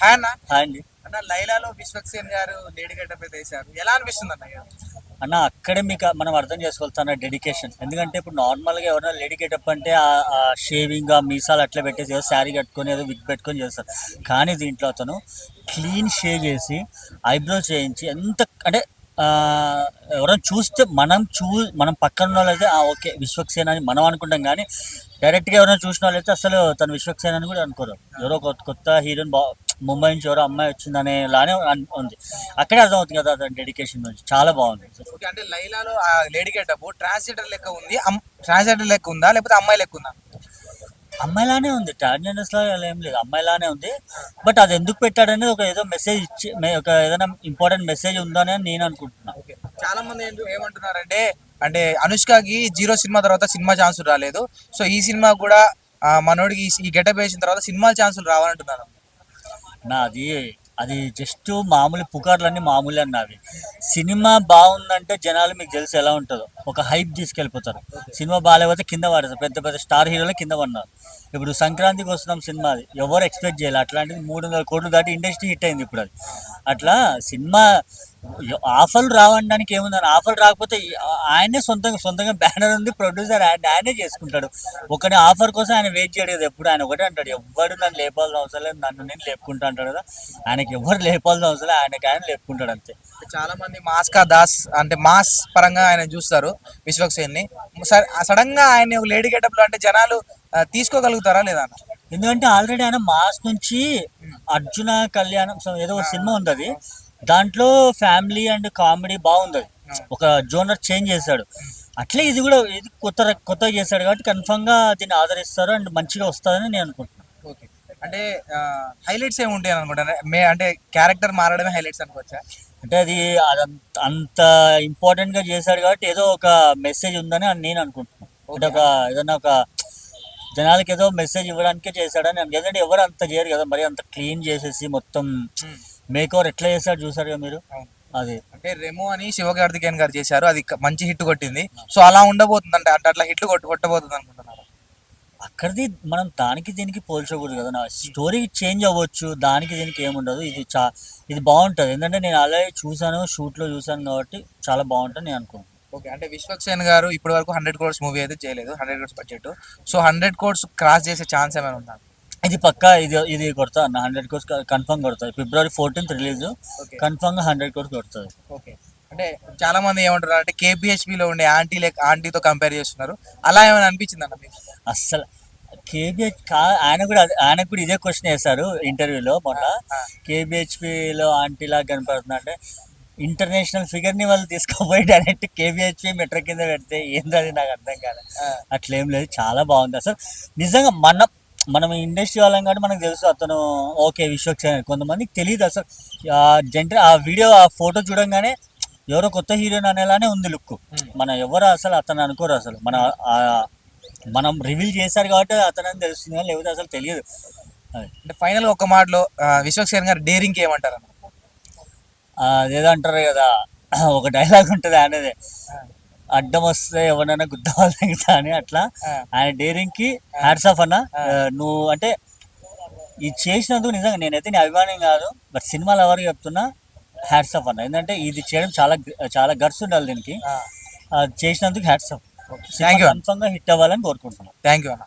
Hi అన్న hi అండి. అన్న లైలాలో విశ్వక్సేన్ గారు లేడీ గడ్డపై వేశారు. ఎలా అనిపిస్తుంది అన్న అన్న అక్కడే మీకు మనం అర్థం చేసుకోగలుగుతాం డెడికేషన్. ఎందుకంటే ఇప్పుడు నార్మల్గా ఎవరైనా లేడీ గెటప్ అంటే ఆ షేవింగ్ ఆ మీసాలు అట్లా పెట్టేసి ఏదో శారీ కట్టుకొని ఏదో విగ్ పెట్టుకొని చేస్తారు. కానీ దీంట్లో అతను క్లీన్ షేవ్ చేసి ఐబ్రో చేయించి ఎంత అంటే ఎవరైనా చూస్తే మనం చూ మనం పక్కన వాళ్ళైతే ఓకే విశ్వక్సేన అని మనం అనుకుంటాం కానీ డైరెక్ట్గా ఎవరైనా చూసిన వాళ్ళైతే అసలు తను విశ్వక్సేన అని కూడా అనుకోరు. ఎవరో కొత్త కొత్త హీరోయిన్ బా ముంబై నుంచి ఎవరో అమ్మాయి వచ్చిందనే లానే ఉంది. అక్కడే అర్థమవుతుంది కదా అతని డెడికేషన్ గురించి. చాలా బాగుంది. అంటే లైలాలో ఆ లేడీ గడ్డపు ట్రాన్స్జెండర్ లెక్క ఉంది ట్రాన్స్జెండర్ లెక్క ఉందా లేకపోతే అమ్మాయి లెక్క ఉందా? అమ్మాయిలానే ఉంది. ట్రాన్స్జెండర్స్లో ఏం లేదు. అమ్మాయిలానే ఉంది. బట్ అది ఎందుకు పెట్టాడనేది ఒక ఏదో మెసేజ్ ఇచ్చి ఒక ఏదైనా ఇంపార్టెంట్ మెసేజ్ ఉందని నేను అనుకుంటున్నా. ఓకే. చాలా మంది ఏమంటున్నారంటే అంటే అనుష్కకి జీరో సినిమా తర్వాత సినిమా ఛాన్సులు రాలేదు. సో ఈ సినిమా కూడా మనోడికి ఈ- గెటప్ వేసిన తర్వాత సినిమా ఛాన్సులు రావాలంటున్నారు. నా అది అది జస్ట్ మామూలు పుకార్లన్నీ మామూలే అన్నవి. సినిమా బాగుందంటే జనాలు మీకు తెలిసి ఎలా ఉంటుందో. ఒక హైప్ తీసుకెళ్ళిపోతారు. సినిమా బాగాలేకపోతే కింద పడతారు పెద్ద పెద్ద స్టార్ హీరోలు కింద పడినారు. ఇప్పుడు సంక్రాంతికి వస్తున్నాం సినిమా అది. ఎవరు ఎక్స్పెక్ట్ చేయాలి? అట్లాంటిది మూడు వందల కోట్లు దాటి ఇండస్ట్రీ హిట్ అయింది ఇప్పుడు అది. అట్లా సినిమా ఆఫర్లు రావడానికి ఏముందని. ఆఫర్ రాకపోతే ఆయనే సొంతంగా సొంతంగా బ్యానర్ ఉంది ప్రొడ్యూసర్ ఆయన ఆయనే చేసుకుంటాడు. ఒకటి ఆఫర్ కోసం ఆయన వెయిట్ చేయడు కదా ఎప్పుడు ఆయన ఒకటే అంటాడు. ఎవ్వడు నన్ను లేపాల్సిన అవసరం లేదు. నన్ను నేను లేపుకుంటా అంటాడు కదా. ఆయనకి ఎవరు లేపాల్సిన అవసరం లేదు. ఆయనకి ఆయన లేపుకుంటాడు అంతే. చాలా మంది మాస్కా దాస్ అంటే మాస్ పరంగా ఆయన చూస్తారు విశ్వక్సేన్ని సడన్గా ఆయన లేడీ గెటప్లో అంటే జనాలు తీసుకోగలుగుతారా లేదా ఎందుకంటే ఆల్రెడీ ఆయన మాస్ నుంచి అర్జున కళ్యాణం ఏదో ఒక సినిమా ఉంది అది దాంట్లో ఫ్యామిలీ అండ్ కామెడీ బాగుంది. ఒక జోనర్ చేంజ్ చేశాడు. అట్లే ఇది కూడా ఇది కొత్త కొత్తగా చేశాడు కాబట్టి కన్ఫామ్గా దీన్ని ఆదరిస్తారు అండ్ మంచిగా వస్తుందని నేను అనుకుంటున్నాను. ఓకే. అంటే హైలైట్స్ ఏమి ఉంటాయి అనుకుంటా మే అంటే క్యారెక్టర్ మారడమే హైలైట్స్ అనుకోవచ్చా? అంటే అది అంత ఇంపార్టెంట్గా చేశాడు కాబట్టి ఏదో ఒక మెసేజ్ ఉందని నేను అనుకుంటున్నాను. అంటే ఒక ఏదైనా ఒక జనాలకి ఏదో మెసేజ్ ఇవ్వడానికే చేశాడని. ఎందుకంటే ఎవరు అంత చేయరు కదా మరి అంత క్లీన్ చేసేసి మొత్తం మేక్ ఓవర్ ఎట్లా చేశాడు చూసారు కదా మీరు. అది. అంటే రెమో అని శివకార్తికేయన్ గారు చేశారు. అది మంచి హిట్ కొట్టింది. సో అలా ఉండబోతుంది అంటే అంటే అట్లా హిట్ కొట్ట కొట్టబోతుంది అనుకుంటున్నారు? అక్కడిది మనం దానికి దీనికి పోల్చకూడదు కదా. నా స్టోరీ చేంజ్ అవ్వచ్చు దానికి దీనికి ఏముండదు. ఇది చా ఇది బాగుంటుంది. ఎందుకంటే నేను అలాగే చూసాను షూట్లో చూసాను కాబట్టి చాలా బాగుంటుంది నేను అనుకుంటున్నాను ఓకే. అంటే విశ్వక్సేన్ గారు ఇప్పటి వరకు హండ్రెడ్ కోర్స్ మూవీ అయితే చేయలేదు hundred crores budget. So hundred crores cross చేసే ఛాన్స్ ఏమైనా ఉందా? ఇది పక్కా ఇది ఇది కొడతా అన్న. హండ్రెడ్ కోర్స్ కన్ఫర్మ్ కొడుతుంది ఫిబ్రవరి ఫోర్టీన్త్ రిలీజ్. ఓకే. కన్ఫర్మ్గా హండ్రెడ్ కోర్స్ కొడుతుంది. ఓకే. అంటే చాలా మంది ఏమంటారు అంటే KPHP లో ఉండే ఆంటీ లెక్క ఆంటీతో కంపేర్ చేస్తున్నారు. అలా ఏమైనా అనిపించింది అన్న మీకు? అస్సలు కేబిహెచ్ ఆయన కూడా అదే- ఆయనకు కూడా ఇదే క్వశ్చన్ వేశారు ఇంటర్వ్యూలో మొన్న. కేబిహెచ్పిలో ఆంటీలా కనపడుతున్నా అంటే ఇంటర్నేషనల్ ఫిగర్ని వాళ్ళు తీసుకుపోయి డైరెక్ట్ కేబిహెచ్పి మెట్రో కింద పెడితే ఏంటది నాకు అర్థం కాదు అట్లేం లేదు చాలా బాగుంది. అసలు నిజంగా మన మనం ఇండస్ట్రీ వాళ్ళం కాబట్టి మనకు తెలుసు అతను ఓకే విశ్వక్సేన్ కొంతమందికి తెలియదు అసలు. ఆ జంట ఆ వీడియో ఆ ఫోటో చూడంగానే ఎవరో కొత్త హీరోయిన్ అనేలానే ఉంది లుక్. Hmm. మన ఎవరు అసలు అతను అనుకోరు అసలు. మన మనం రివీల్ చేశారు కాబట్టి అతను అని తెలుస్తుంది కానీ లేకపోతే అసలు తెలియదు. అంటే ఫైనల్ ఒక మాటలో విశ్వక్సేన్ గారు డేరింగ్ ఏమంటారు అదేదో అంటారు కదా. ఒక డైలాగ్ ఉంటుంది ఆయనదే అడ్డం వస్తే ఎవరైనా గుద్దవాలి తగ్గుతా అని అట్లా. ఆ. ఆయన డేరింగ్కి హ్యాట్స్ ఆఫ్ అన్న. నువ్వు అంటే ఇది చేసినందుకు నిజంగా నేనైతే నీ అభిమానం కాదు బట్ సినిమాలు ఎవరికి చెప్తున్నా హ్యాట్స్ ఆఫ్ అన్న. ఎందుకంటే ఇది చేయడం చాలా చాలా గర్స్ ఉండాలి దీనికి. చేసినందుకు హ్యాట్స్ ఆఫ్. కన్ఫర్మ్గా హిట్ అవ్వాలని కోరుకుంటున్నాను థ్యాంక్ యూ అన్న.